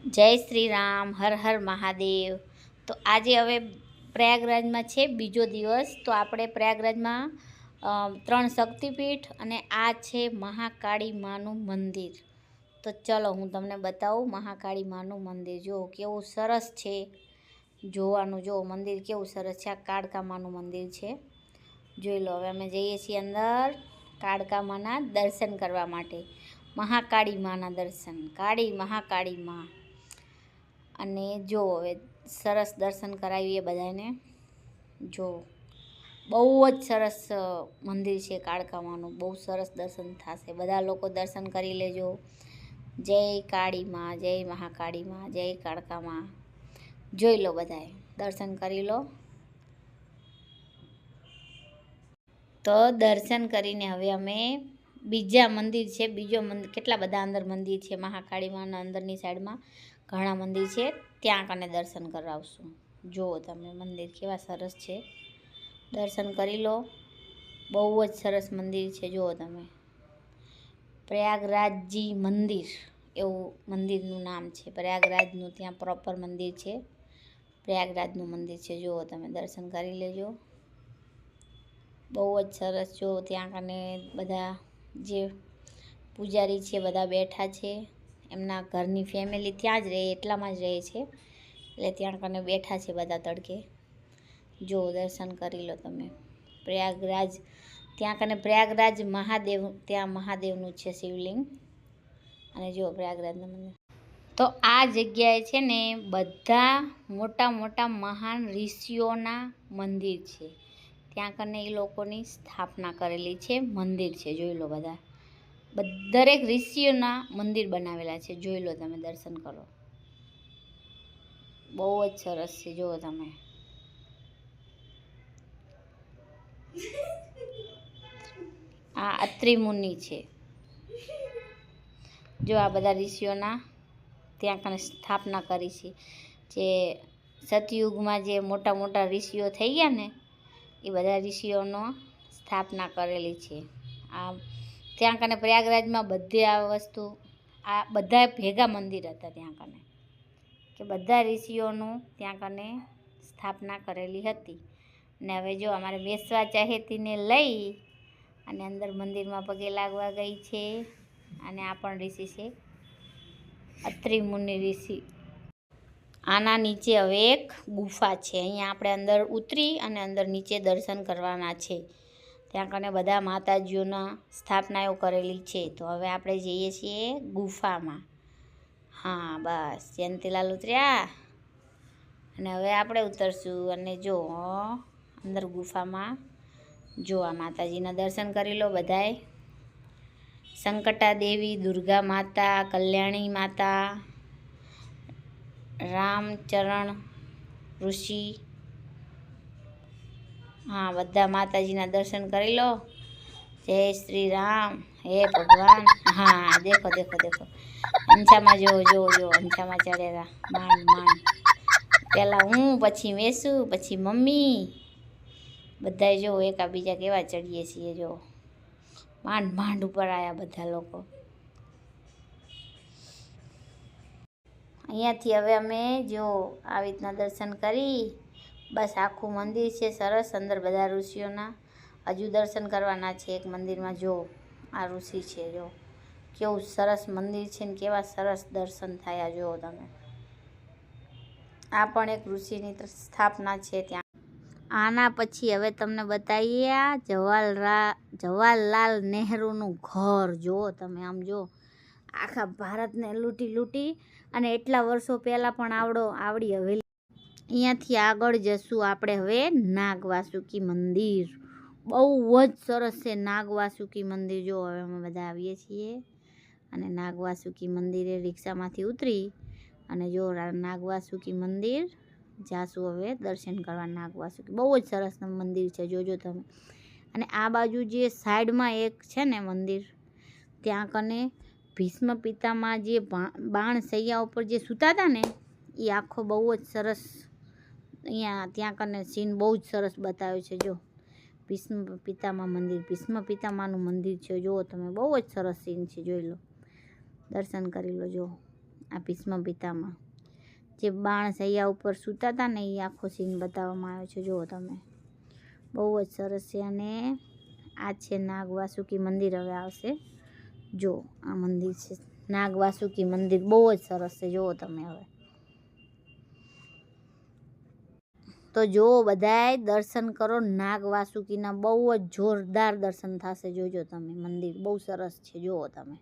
જય શ્રી રામ હર હર મહાદેવ. તો આજે હવે પ્રયાગરાજમાં છે બીજો દિવસ. તો આપણે પ્રયાગરાજમાં ત્રણ શક્તિપીઠ અને આ છે મહાકાળી માનું મંદિર. તો ચલો હું તમને બતાવું મહાકાળી માનું મંદિર. જો કેવું સરસ છે જોવાનું. જો મંદિર કેવું સરસ છે. આ કાળકા માનું મંદિર છે. જોઈ લો, હવે અમે જઈએ છીએ અંદર કાળકા માના દર્શન કરવા માટે. મહાકાળી માના દર્શન. કાળી, મહાકાળી માં. અને જો હવે સરસ દર્શન કરાવીએ બધાને જો બહુ જ સરસ મંદિર છે કાળકામાનું. બહુ સરસ દર્શન થશે. બધા લોકો દર્શન કરી લેજો. જય કાળીમાં, જય મહાકાળીમાં, જય કાળકામાં. જોઈ લો બધાએ. દર્શન કરી લો. તો દર્શન કરીને હવે અમે બીજા મંદિર છે, બીજો મંદિર કેટલા બધા અંદર મંદિર છે મહાકાળીમાં અંદરની સાઈડમાં. ઘણા મંદિર છે, ત્યાં કને દર્શન કરાવશું. જુઓ તમે, મંદિર કેવા સરસ છે. દર્શન કરી લો. બહુ જ સરસ મંદિર છે, જુઓ તમે. પ્રયાગરાજજી મંદિર, એવું મંદિરનું નામ છે. પ્રયાગરાજનું ત્યાં પ્રોપર મંદિર છે. પ્રયાગરાજનું મંદિર છે, જુઓ તમે, દર્શન કરી લેજો. બહુ જ સરસ જો ત્યાં કને બધા જે પૂજારી છે, બધા બેઠા છે. એમના ઘરની ફેમિલી ત્યાં જ રહે, એટલામાં જ રહે છે. એટલે ત્યાં કને બેઠા છે બધા તડકે. જો દર્શન કરી લો તમે. પ્રયાગરાજ, ત્યાં કને પ્રયાગરાજ મહાદેવ, ત્યાં મહાદેવનું છે શિવલિંગ. અને જો પ્રયાગરાજનું મંદિર. તો આ જગ્યાએ છે ને બધા મોટા મોટા મહાન ઋષિઓના મંદિર છે. ત્યાં કને એ લોકોની સ્થાપના કરેલી છે, મંદિર છે. જોઈ લો બધા. દરેક ઋષિઓના મંદિર બનાવેલા છે. જોઈ લો તમે, દર્શન કરો. બહુ જ સરસ છે. જુઓ તમે. આ અત્રિ મુનિ છે. જો આ બધા ઋષિઓના ત્યાં કને સ્થાપના કરી છે. જે સતયુગમાં જે મોટા મોટા ઋષિઓ થઈ ગયા ને, એ બધા ઋષિઓનો સ્થાપના કરેલી છે. આ ત્યાં કને પ્રયાગરાજમાં બધી આ વસ્તુ, આ બધા ભેગા મંદિર હતા ત્યાં કને. કે બધા ઋષિઓનું ત્યાં કને સ્થાપના કરેલી હતી. ને હવે જો અમારે બેસવા ચાહેતીને લઈ અને અંદર મંદિરમાં પગે લાગવા ગઈ છે અને આ પણ ઋષિ છે. અત્રિ મુનિ ઋષિ. આના નીચે હવે એક ગુફા છે. અહીંયા આપણે અંદર ઉતરી અને અંદર નીચે દર્શન કરવાના છે. ત્યાં કને બધા માતાજીઓના સ્થાપનાઓ કરેલી છે. તો હવે આપણે જઈએ છીએ ગુફામાં. હા, બસ. જયંતીલાલ ઉતર્યા? અને હવે આપણે ઉતરશું અને જો અંદર ગુફામાં જો આ માતાજીના દર્શન કરી લો બધાએ સંકટા દેવી દુર્ગા માતા, કલ્યાણી માતા, રામચરણ ઋષિ હા, બધા માતાજીના દર્શન કરી લો. જય શ્રી રામ. હે ભગવાન. હા, દેખો દેખો દેખો. અંછામાં જોવો જોવો જોવો અંછામાં ચડેલા. માંડ માંડ. પહેલાં હું, પછી વેસું પછી મમ્મી. બધાય જોવો એકાબીજા કેવા ચડીએ છીએ જોવો માંડ માંડ ઉપર આવ્યા બધા લોકો. અહીંયાથી હવે અમે જો આવી રીતના દર્શન કરી બસ આખું મંદિર છે સરસ, અંદર બધા ઋષિઓના હજુ દર્શન કરવાના છે. એક મંદિરમાં જો આ ઋષિ છે, જો કેવું સરસ મંદિર છે ને કેવા સરસ દર્શન થયા જુઓ તમે. આ પણ એક ઋષિની સ્થાપના છે ત્યાં. આના પછી હવે તમને બતાવીએ આ જવાહરલા જવાહરલાલ નહેરુનું ઘર. જુઓ તમે આમ જો આખા ભારતને લૂંટી લૂંટી અને એટલા વર્ષો પહેલાં પણ આવડો, આવડી હવેલી અહીંયાથી આગળ જશું આપણે હવે નાગવાસુકી મંદિર. બહુ જ સરસ છે નાગવાસુકી મંદિર. જો હવે અમે બધા આવીએ છીએ અને નાગવાસુકી મંદિરે રિક્ષામાંથી ઉતરી અને જો નાગવાસુકી મંદિર જાશું હવે દર્શન કરવા નાગવાસુકી. બહુ જ સરસ મંદિર છે. જોજો તમે. અને આ બાજુ જે સાઈડમાં એક છે ને મંદિર, ત્યાં કને ભીષ્મ પિતામાં જે બાણ સૈયા ઉપર જે સૂતા હતા ને એ આખો બહુ જ સરસ અહીંયા ત્યાં કને સીન બહુ જ સરસ બતાવ્યો છે, જો. ભીષ્મ પિતામા મંદિર, ભીષ્મ પિતામાનું મંદિર છે, જુઓ તમે. બહુ જ સરસ સીન છે, જોઈ લો. દર્શન કરી લો જો આ ભીષ્મ પિતામાં. જે બાણ સૈયા ઉપર સૂતા હતા ને, એ આખો સીન બતાવવામાં આવ્યો છે, જુઓ તમે. બહુ જ સરસ છે, અને આ છે નાગ વાસુકી મંદિર હવે આવશે. જો આ મંદિર છે. નાગ વાસુકી મંદિર બહુ જ સરસ છે, જુઓ તમે હવે. તો જુઓ બધાય દર્શન કરો. નાગ વાસુકીના બહુ જ જોરદાર દર્શન થશે. જોજો તમે, મંદિર બહુ સરસ છે. જુઓ તમે.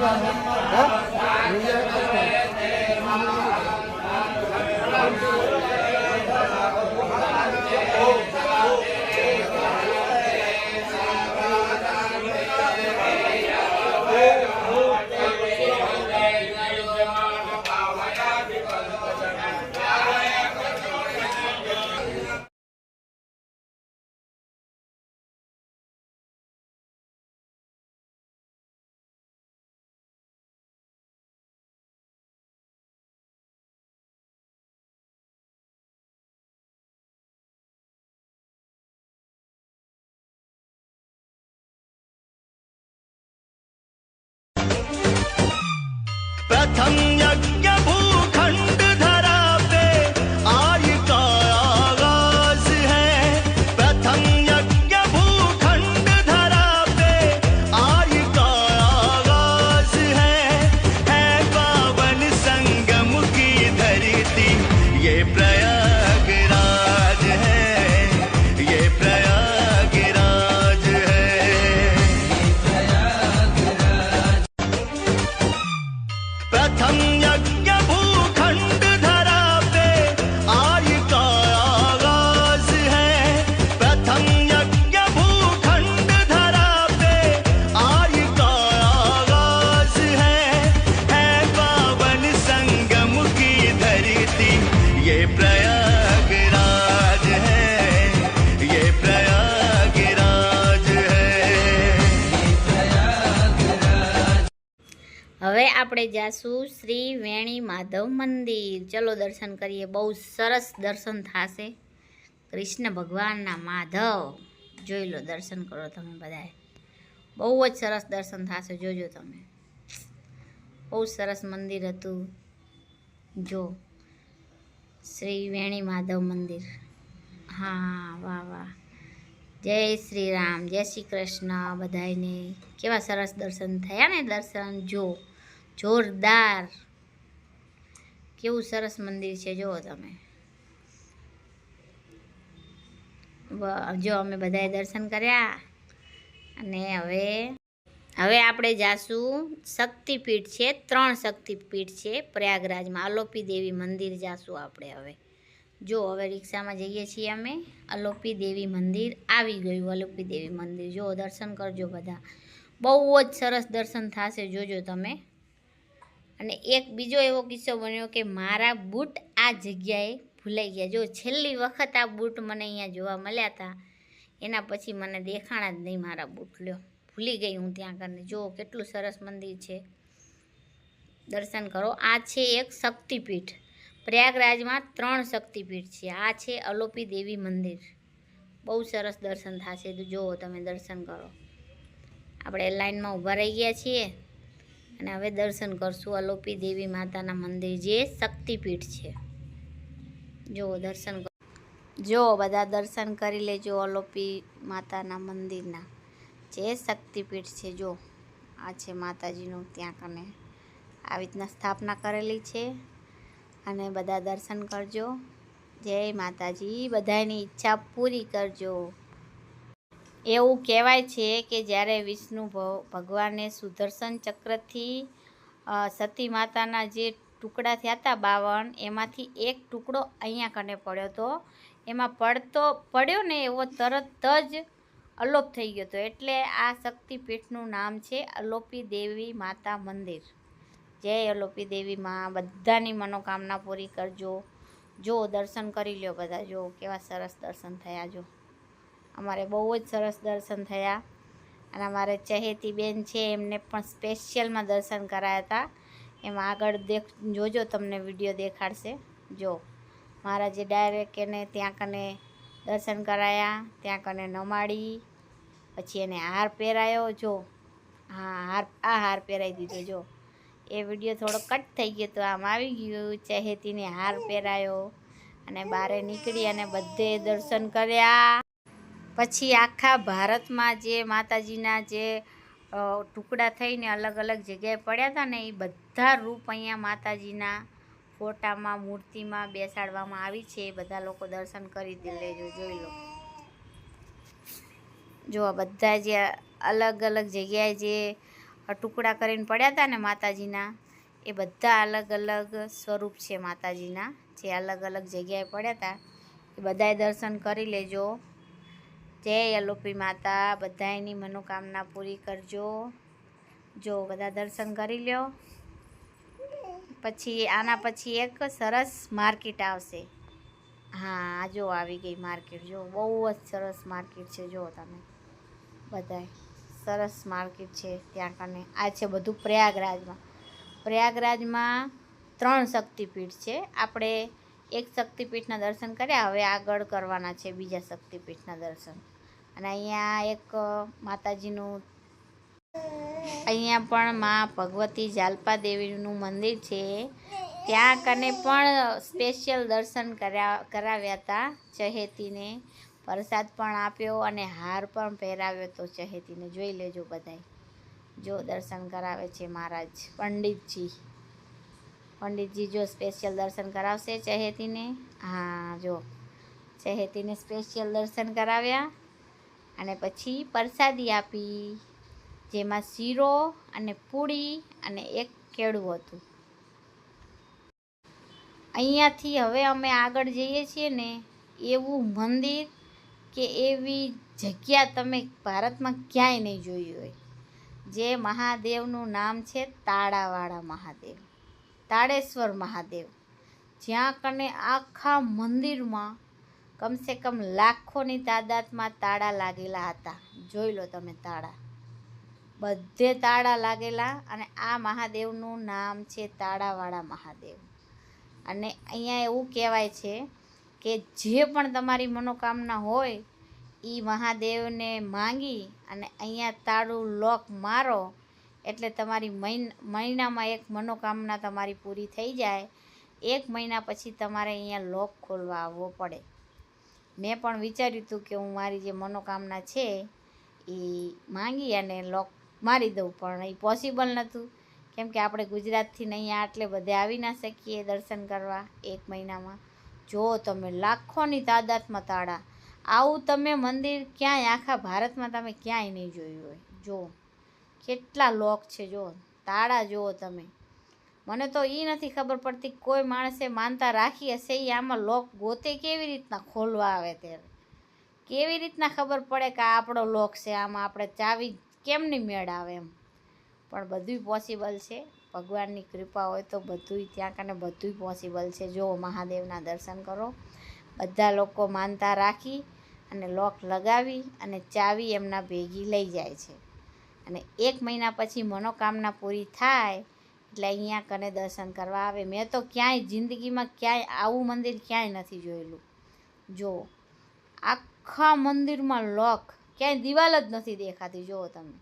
Yeah. Yeah. 琴日一般。આપણે જાશું શ્રી વેણી માધવ મંદિર. ચલો દર્શન કરીએ. બહુ સરસ દર્શન થશે. કૃષ્ણ ભગવાનના માધવ. જોઈ લો, દર્શન કરો તમે બધાએ બહુ જ સરસ દર્શન થશે, જોજો તમે. બહુ સરસ મંદિર હતું. જો, શ્રી વેણી માધવ મંદિર. હા, વાહ વાહ. જય શ્રી રામ, જય શ્રી કૃષ્ણ બધાને કેવા સરસ દર્શન થયા ને દર્શન, જો. જોરદાર. કેવું સરસ મંદિર છે, જુઓ તમે. જો અમે બધાએ દર્શન કર્યા. અને હવે હવે આપણે જાશું શક્તિપીઠ છે, ત્રણ શક્તિપીઠ છે, પ્રયાગરાજમાં. અલોપી દેવી મંદિર જાશું આપણે હવે. જો, હવે રિક્ષામાં જઈએ છીએ અમે. અલોપી દેવી મંદિર આવી ગયું, અલોપી દેવી મંદિર. જો, દર્શન કરજો બધા. બહુ જ સરસ દર્શન થશે, જોજો તમે. અને એક બીજો એવો કિસ્સો બન્યો કે મારા બૂટ આ જગ્યાએ ભૂલાઈ ગયા. જો છેલ્લી વખત આ બૂટ મને અહીંયા જોવા મળ્યા હતા એના પછી મને દેખાણા જ નહીં મારા બૂટ લ્યો. ભૂલી ગઈ હું ત્યાં કરીને જો કેટલું સરસ મંદિર છે. દર્શન કરો. આ છે એક શક્તિપીઠ. પ્રયાગરાજમાં ત્રણ શક્તિપીઠ છે. આ છે અલોપી દેવી મંદિર. બહુ સરસ દર્શન થશે. તો જુઓ તમે દર્શન કરો. આપણે લાઈનમાં ઊભા રહી ગયા છીએ. અને હવે દર્શન કરશું અલોપી દેવી માતાના મંદિર, જે શક્તિપીઠ છે. જુઓ દર્શન જો બધા દર્શન કરી લેજો અલોપી માતાના મંદિરના. જે શક્તિપીઠ છે, જો. આ છે માતાજીનું ત્યાં કને. આવી રીતના સ્થાપના કરેલી છે. અને બધા દર્શન કરજો. જય માતાજી. બધાની ઈચ્છા પૂરી કરજો. એવું કહેવાય છે કે જ્યારે વિષ્ણુ ભગવાને સુદર્શન ચક્રથી સતી માતાના જે ટુકડા થયા હતા બાવન, એમાંથી એક ટુકડો અહીંયા કને પડ્યો હતો. એમાં પડતો, પડ્યો ને એવો તરત જ અલોપ થઈ ગયો હતો. એટલે આ શક્તિપીઠનું નામ છે અલોપી દેવી માતા મંદિર. જય અલોપી દેવી માં, બધાની મનોકામના પૂરી કરજો. જો દર્શન કરી લ્યો બધા, જો કેવા સરસ દર્શન થયા જો. અમારે બહુ જ સરસ દર્શન થયા. અને અમારે ચહેતી બેન છે, એમને પણ સ્પેશિયલમાં દર્શન કરાયા હતા. એમાં આગળ દેખ, જોજો તમને વીડિયો દેખાડશે. જો, મારા જે ડાયરેક્ટ એને ત્યાં કને દર્શન કરાયા, ત્યાં કને નમાડી, પછી એને હાર પહેરાયો, જો. હા, હાર, આ હાર પહેરાવી દીધો, જો. એ વીડિયો થોડો કટ થઈ ગયો તો આમ આવી ગયું, ચહેતીને હાર પહેરાયો. અને બારે નીકળી અને બધે દર્શન કર્યા. પછી આખા ભારતમાં જે માતાજીના જે ટુકડા થઈને અલગ અલગ જગ્યાએ પડ્યા હતા ને એ બધા રૂપ અહીંયા માતાજીના ફોટામાં, મૂર્તિમાં બેસાડવામાં આવી છે. એ બધા લોકો દર્શન કરી લેજો જોઈ લો. જો બધા જે અલગ અલગ જગ્યાએ જે ટુકડા કરીને પડ્યા હતા ને માતાજીના, એ બધા અલગ અલગ સ્વરૂપ છે માતાજીના. જે અલગ અલગ જગ્યાએ પડ્યા હતા. એ બધાએ દર્શન કરી લેજો. જય અલોપી માતા બધાયની મનોકામના પૂરી કરજો. જો બધા દર્શન કરી લ્યો. પછી આના પછી એક સરસ માર્કેટ આવશે. હા જો આવી ગઈ માર્કેટ. જો, બહુ જ સરસ માર્કેટ છે. જો તમે બધા સરસ માર્કેટ છે ત્યાં કને. આ છે બધું પ્રયાગરાજમાં. પ્રયાગરાજમાં ત્રણ શક્તિપીઠ છે. આપણે એક શક્તિપીઠના દર્શન કર્યા, હવે આગળ કરવાના છે બીજા શક્તિપીઠના દર્શન. અને અહીંયા એક માતાજીનું, અહીંયા પણ માં ભગવતી જાલપા દેવીનું મંદિર છે. ત્યાં કને પણ સ્પેશિયલ દર્શન કર્યા, કરાવ્યા હતા ચહેતીને. પ્રસાદ પણ આપ્યો અને હાર પણ પહેરાવ્યો તો ચહેતીને. જોઈ લેજો બધાય. જો દર્શન કરાવે છે મહારાજ પંડિતજી. પંડિતજી જો સ્પેશિયલ દર્શન કરાવશે ચહેતીને. હા, જો. ચહેતીને સ્પેશિયલ દર્શન કરાવ્યા. અને પછી પ્રસાદી આપી, જેમાં શીરો અને પૂરી અને એક કેળું હતું. અહીંયાથી હવે અમે આગળ જઈએ છીએ ને એવું મંદિર કે એવી જગ્યા તમે ભારતમાં ક્યાંય નહીં જોઈ હોય. જે મહાદેવનું નામ છે તાળાવાળા મહાદેવ, તાળેશ્વર મહાદેવ. જ્યાં કને આખા મંદિરમાં કમસે કમ લાખોની તાદાદમાં તાળા લાગેલા હતા. જોઈ લો તમે તાળા. બધે તાળા લાગેલા અને આ મહાદેવનું નામ છે તાળાવાળા મહાદેવ. અને અહીંયા એવું કહેવાય છે કે જે પણ તમારી મનોકામના હોય એ મહાદેવને માંગી અને અહીંયા તાળું લોક મારો એટલે તમારી મહિન- મહિનામાં એક મનોકામના તમારી પૂરી થઈ જાય. એક મહિના પછી તમારે અહીંયા લોક ખોલવા આવવો પડે. મેં પણ વિચાર્યું હતું કે હું મારી જે મનોકામના છે એ માંગી અને લોક મારી દઉં, પણ એ પોસિબલ નહોતું. કેમ કે આપણે ગુજરાતથી નહીં આટલે બધે આવી ના શકીએ દર્શન કરવા એક મહિનામાં. જો તમે લાખોની તાદાદમાં તાળા, આવું તમે મંદિર ક્યાંય, આખા ભારતમાં તમે ક્યાંય નહીં જોયું હોય. જો, કેટલા લોક છે, જો, તાળા જુઓ તમે. મને તો એ નથી ખબર પડતી કોઈ માણસે માનતા રાખી હશે એ આમાં લોક ગોતે કેવી રીતના ખોલવા આવે ત્યારે કેવી રીતના ખબર પડે કે આ આપણો લોક છે, આમાં આપણે ચાવી કેમની મેળ આવે એમ. પણ બધુંય પોસિબલ છે. ભગવાનની કૃપા હોય તો બધુંય ત્યાં કને બધુંય પોસિબલ છે. જો મહાદેવના દર્શન કરો. બધા લોકો માનતા રાખી અને લોક લગાવી અને ચાવી એમના ભેગી લઈ જાય છે. અને એક મહિના પછી મનોકામના પૂરી થાય એટલે અહીંયા કને દર્શન કરવા આવે. મેં તો ક્યાંય જિંદગીમાં ક્યાંય આવું મંદિર ક્યાંય નથી જોયેલું. જો, આખા મંદિરમાં લોક. ક્યાંય દિવાલ જ નથી દેખાતી. જુઓ તમે.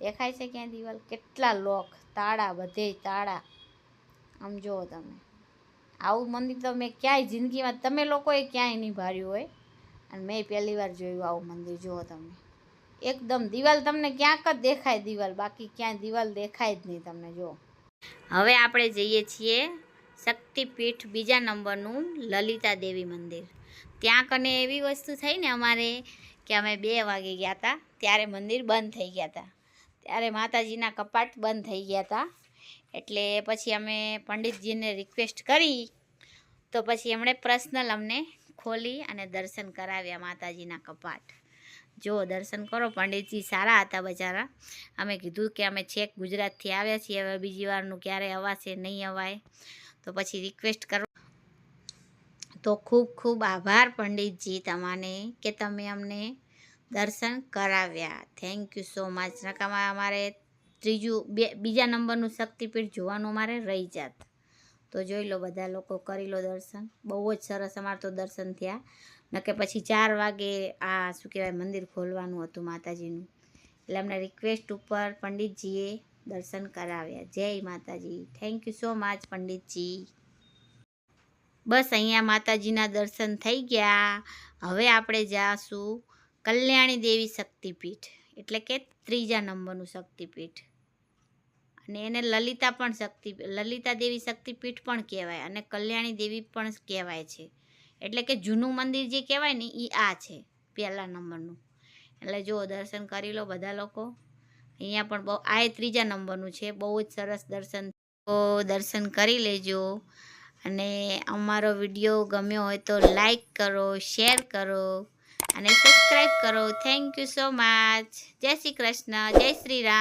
દેખાય છે ક્યાંય દિવાલ? કેટલા લોક? તાળા, બધે તાળા. આમ જુઓ તમે. આવું મંદિર તો મેં ક્યાંય જિંદગીમાં, તમે લોકોએ ક્યાંય નહીં ભાર્યું હોય. અને મેં પહેલી વાર જોયું આવું મંદિર. જુઓ તમે. એકદમ દિવાલ તમને ક્યાંક જ દેખાય દિવાલ. બાકી ક્યાંય દિવાલ દેખાય જ નહીં તમને. જો. હવે આપણે જઈએ છીએ શક્તિપીઠ બીજા નંબરનું લલિતા દેવી મંદિર. ત્યાં કને એવી વસ્તુ થઈ ને અમારે કે અમે બે વાગે ગયા હતા ત્યારે મંદિર બંધ થઈ ગયા હતા ત્યારે માતાજીના કપાટ બંધ થઈ ગયા હતા એટલે પછી અમે પંડિતજીને રિક્વેસ્ટ કરી, તો પછી એમણે પર્સનલ અમને ખોલી અને દર્શન કરાવ્યા માતાજીના કપાટ. જો દર્શન કરો. પંડિતજી સારા હતા બચારા. અમે કીધું કે અમે છેક ગુજરાતથી આવ્યા છીએ. હવે બીજી વારનું ક્યારે અવાશે, નહીં અવાય. તો પછી રિક્વેસ્ટ કરો. તો ખૂબ ખૂબ આભાર પંડિતજી તમાને કે તમે અમને દર્શન કરાવ્યા. થેન્ક યુ સો મચ નકામાં અમારે ત્રીજું, બે, બીજા નંબરનું શક્તિપીઠ જોવાનું અમારે રહી જાત. તો જોઈ લો, બધા લોકો કરી લો દર્શન. બહુ જ સરસ અમારે તો દર્શન થયા. નકે પછી ચાર વાગે આ શું કહેવાય મંદિર ખોલવાનું હતું માતાજીનું. એટલે અમને રિક્વેસ્ટ ઉપર પંડિતજીએ દર્શન કરાવ્યા. જય માતાજી. થેન્ક યુ સો મચ પંડિતજી. બસ અહીંયા માતાજીના દર્શન થઈ ગયા. હવે આપણે જાશું કલ્યાણી દેવી શક્તિપીઠ, એટલે કે ત્રીજા નંબરનું શક્તિપીઠ. અને એને લલિતા પણ શક્તિ, લલિતા દેવી શક્તિપીઠ પણ કહેવાય અને કલ્યાણી દેવી પણ કહેવાય છે. એટલે કે જૂનું મંદિર જે કહેવાય ને એ આ છે, પહેલા નંબરનું. એટલે જુઓ દર્શન કરી લો બધા લોકો. અહીંયા પણ બહુ, આ ત્રીજા નંબરનું છે, બહુ જ સરસ દર્શન. તો દર્શન કરી લેજો. અને અમારો વીડિયો ગમ્યો હોય તો લાઈક કરો, શેર કરો, અને સબસ્ક્રાઈબ કરો. Thank you so much. જય શ્રી કૃષ્ણ, જય શ્રી રામ.